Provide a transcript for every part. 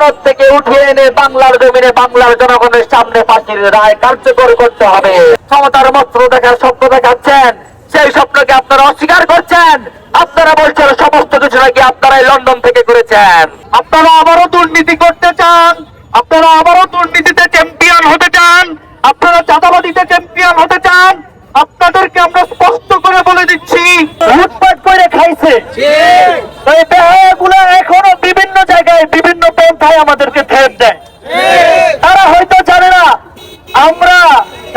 ভারত থেকে উঠিয়ে এনে বাংলার জমিনে বাংলার জনগণের সামনে ফাঁসির রায় কার্যকর করতে হবে। ক্ষমতার মন্ত্র দেখার স্বপ্ন দেখাচ্ছেন। সেই স্বপ্নকে আপনারা অস্বীকার করছেন। আপনারা বলছেন সমস্ত কিছু নাকি আপনারাই লন্ডন থেকে করেছেন। আপনারা আবারও দুর্নীতি করতে চান। আপনারা আবারও দুর্নীতিতে চ্যাম্পিয়ন হতে চান। আপনারা চাঁদাবাদিতে চ্যাম্পিয়ন হতে চান। আপনাদেরকে আমরা স্পষ্ট করে বলে দিচ্ছি লুটপাট করে খাইছে তো এই বেহায়াগুলো এখনও বিভিন্ন জায়গায় বিভিন্ন পন্থায় আমাদেরকে থ্রেট দেয় তারা হয়তো জানে না আমরা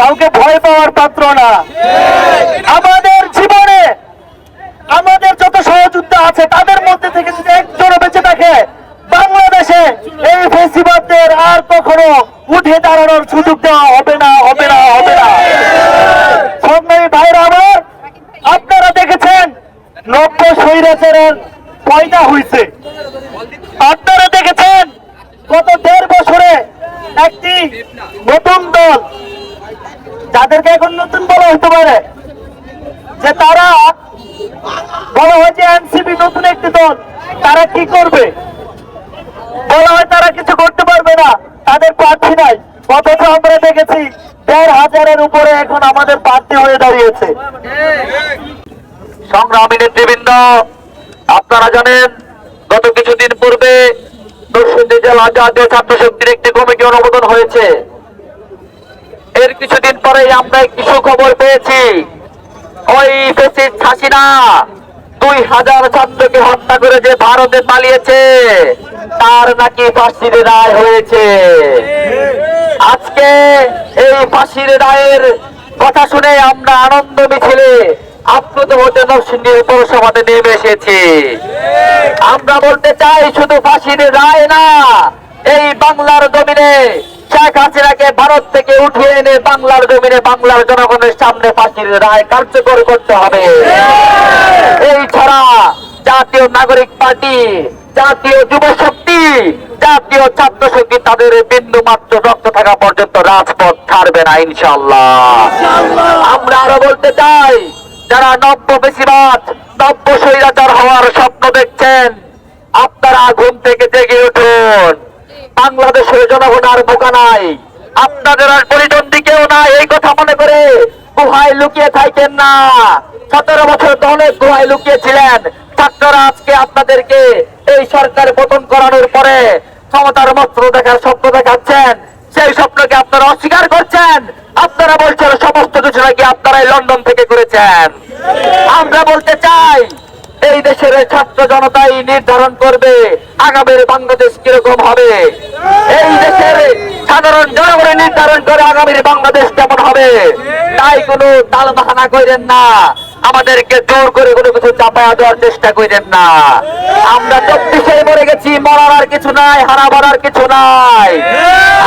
কাউকে ভয় পাওয়ার পাত্র না। আমাদের জীবনে আমাদের যত সহযোদ্ধা আছে, তাদের মধ্যে থেকে যদি একজনও বেঁচে থাকে, বাংলাদেশে এই ফেসিবাদদের আর কখনো উঠে দাঁড়ানোর সুযোগ দেওয়া হবে না হবে না হবে না। সংগ্রামী ভাইরা আমার আপনারা দেখেছেন, নব্য স্বৈরাচারের পয়দা হয়েছে আপনারা দেখেছেন, গত দেড় বছরে একটি নতুন দল যাদেরকে এখন নতুন বলা হতে পারে, যে তারা বলা হয় যে এনসিপি নতুন একটি দল, তারা কি করবে? বলা হয় তারা কিছু করতে পারবে না, তাদের প্রার্থী নাই। অথচ আমরা দেখেছি দেড় হাজারের উপরে এখন আমাদের প্রার্থী হয়ে দাঁড়িয়েছে। সংগ্রামী নেতৃবৃন্দ, আপনারা জানেন, গত কিছুদিন পূর্বে নরসিংদী জেলা জাতীয় ছাত্র শক্তির একটি কমিটি অনুমোদন হয়েছে। এর কিছুদিন পরেই আমরা কিছু খবর পেয়েছি? ওই ফেসিস্ট হাসিনা, দুই হাজার ছাত্রকে হত্যা করে যে ভারতে পালিয়েছে, তার নাকি ফাঁসির রায় হয়েছে। আজকে এই ফাঁসির রায়ের কথা শুনে আমরা আনন্দ মিছিলে আপ্লুত হতে নরসিংদীর পৌরসভাতে নেমে এসেছি। আমরা বলতে চাই, শুধু ফাঁসির রায় না, এই বাংলার জমিনে শেখ হাসিনাকে ভারত থেকে উঠিয়ে এনে বাংলার জমিনে বাংলার জনগণের সামনে ফাঁসির রায় কার্যকর করতে হবে। এই ছাড়া জাতীয় নাগরিক পার্টি জাতীয় যুব শক্তি জাতীয় ছাত্র শক্তি তাদের বিন্দু মাত্র রক্ত থাকা পর্যন্ত রাজপথ ছাড়বে না ইনশাল্লাহ আমরা আরও বলতে চাই যারা নব্য বেশিরভাগ নব্য স্বৈরাচার হওয়ার স্বপ্ন দেখছেন আপনারা ঘুম থেকে বাংলাদেশের জনগণ আর বোকা নাই। আপনাদের আর পরিচন্দি কেউ নাই, এই কথা মনে করে গুহায় লুকিয়ে থাকেন না। সতেরো বছর তো অনেক গুহায় লুকিয়েছিলেন। ছাত্ররা আজকে আপনাদেরকে এই সরকার পতন করানোর পরে ক্ষমতার মন্ত্র দেখার স্বপ্ন দেখাচ্ছেন। সেই স্বপ্নকে আপনারা অস্বীকার করছেন। আপনারা বলছেন সমস্ত কিছু নাকি আপনারাই লন্ডন থেকে করেছেন। আমরা বলতে চাই, এই দেশের ছাত্র জনতাই নির্ধারণ করবে আগামীর বাংলাদেশ কীরকম হবে। এই দেশের সাধারণ জনগণের নির্ধারণ করে আগামীর বাংলাদেশ কেমন হবে? তাই কোনো তাল বাহানা করেন না। আমাদেরকে জোর করে কোনো কিছু চাপায়া দেওয়ার চেষ্টা করেন না। আমরা চব্বিশে মরে গেছি মরার আর কিছু নাই হারাবার আর কিছু নাই।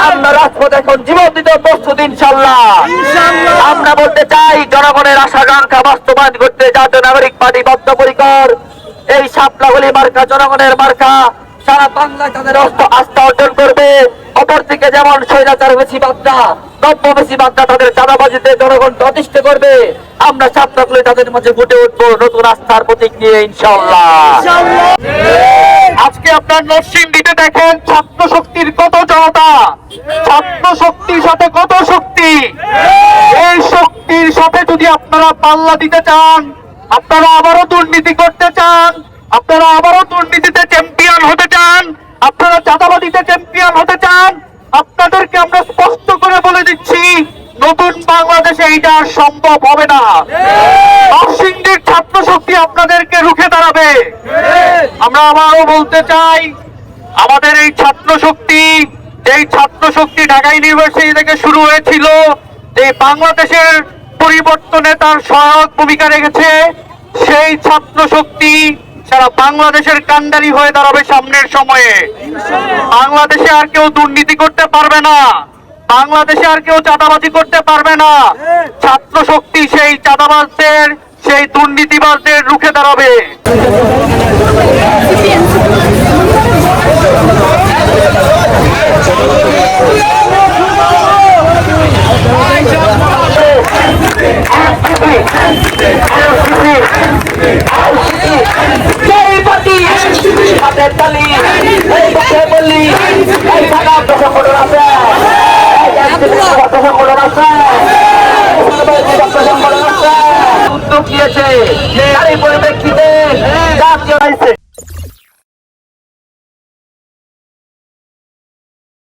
আমরা রাজপথ এখন জীবন দিতে প্রস্তুত ইনশাল্লাহ। আমরা বলতে চাই জনগণের আশা আকাঙ্ক্ষা বাস্তবায়ন করতে জাতীয় নাগরিক পার্টি বদ্ধপরিকর। এই সাপলাগুলি মার্কা জনগণের মার্কা। সারা বাংলায় তাদের আস্থা অর্জন করবে। অপরদিকে যেমন স্বৈরাচার বেশি বার্তা নব্য বেশি বার্তা তাদের চাঁদাবাজিতে জনগণ করবে, আমরা তাদের মাঝে ফুটে উঠবো নতুন আস্থার প্রতীক নিয়ে আজকে আপনার দেখেন ছাত্র শক্তির কত জনতা ছাত্র শক্তির সাথে কত শক্তি। এই শক্তির সাথে যদি আপনারা পাল্লা দিতে চান, আপনারা আবারও দুর্নীতি করতে চান, আপনারা আবারও দুর্নীতিতে আপনারা চ্যাম্পিয়ন হতে চান, আপনাদেরকে আমরা স্পষ্ট করে বলে দিচ্ছি, নতুন বাংলাদেশে এইটা সম্ভব হবে না। নরসিংদীর ছাত্র শক্তি আপনাদেরকে রুখে দাঁড়াবে। আমরা আবারও বলতে চাই, আমাদের এই ছাত্র শক্তি এই ছাত্র শক্তি ঢাকা ইউনিভার্সিটি থেকে শুরু হয়েছিল এই বাংলাদেশের পরিবর্তনে তার সহায়ক ভূমিকা রেখেছে, সেই ছাত্র শক্তি সারা বাংলাদেশের কান্ডারি হয়ে দাঁড়াবে সামনের সময়ে। বাংলাদেশে আর কেউ দুর্নীতি করতে পারবে না। বাংলাদেশে আর কেউ চাঁদাবাজি করতে পারবে না। ছাত্র শক্তি সেই চাঁদাবাজদের, সেই দুর্নীতিবাজদের রুখে দাঁড়াবে। হাতের তালি। এই কাছে বললি। এই থাকা দশ কোটর আছে দশ কোটর আছে উদ্যোগ নিয়েছে। তারই পরিপ্রেক্ষিতে